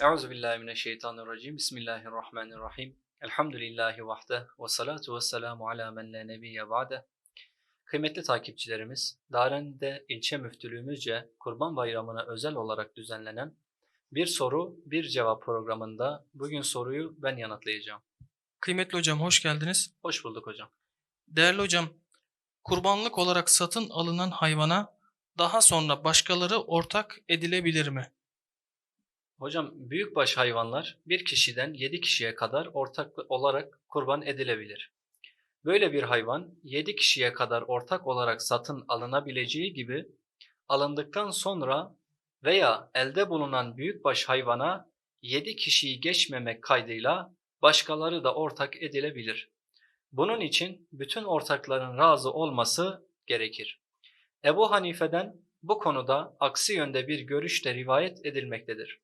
Euzu billahi mineşşeytanirracim. Bismillahirrahmanirrahim. Elhamdülillahi vahde ve salatu ve selamu ala men la nebiyye ba'de. Kıymetli takipçilerimiz, Daren'de ilçe müftülüğümüzce Kurban Bayramı'na özel olarak düzenlenen Bir Soru Bir Cevap programında bugün soruyu ben yanıtlayacağım. Kıymetli hocam hoş geldiniz. Hoş bulduk hocam. Değerli hocam, kurbanlık olarak satın alınan hayvana daha sonra başkaları ortak edilebilir mi? Hocam büyükbaş hayvanlar bir kişiden 7 kişiye kadar ortak olarak kurban edilebilir. Böyle bir hayvan 7 kişiye kadar ortak olarak satın alınabileceği gibi alındıktan sonra veya elde bulunan büyükbaş hayvana 7 kişiyi geçmemek kaydıyla başkaları da ortak edilebilir. Bunun için bütün ortakların razı olması gerekir. Ebu Hanife'den bu konuda aksi yönde bir görüş de rivayet edilmektedir.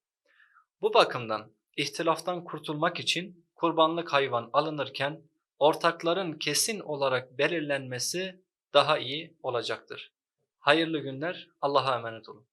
Bu bakımdan ihtilaftan kurtulmak için kurbanlık hayvan alınırken ortakların kesin olarak belirlenmesi daha iyi olacaktır. Hayırlı günler, Allah'a emanet olun.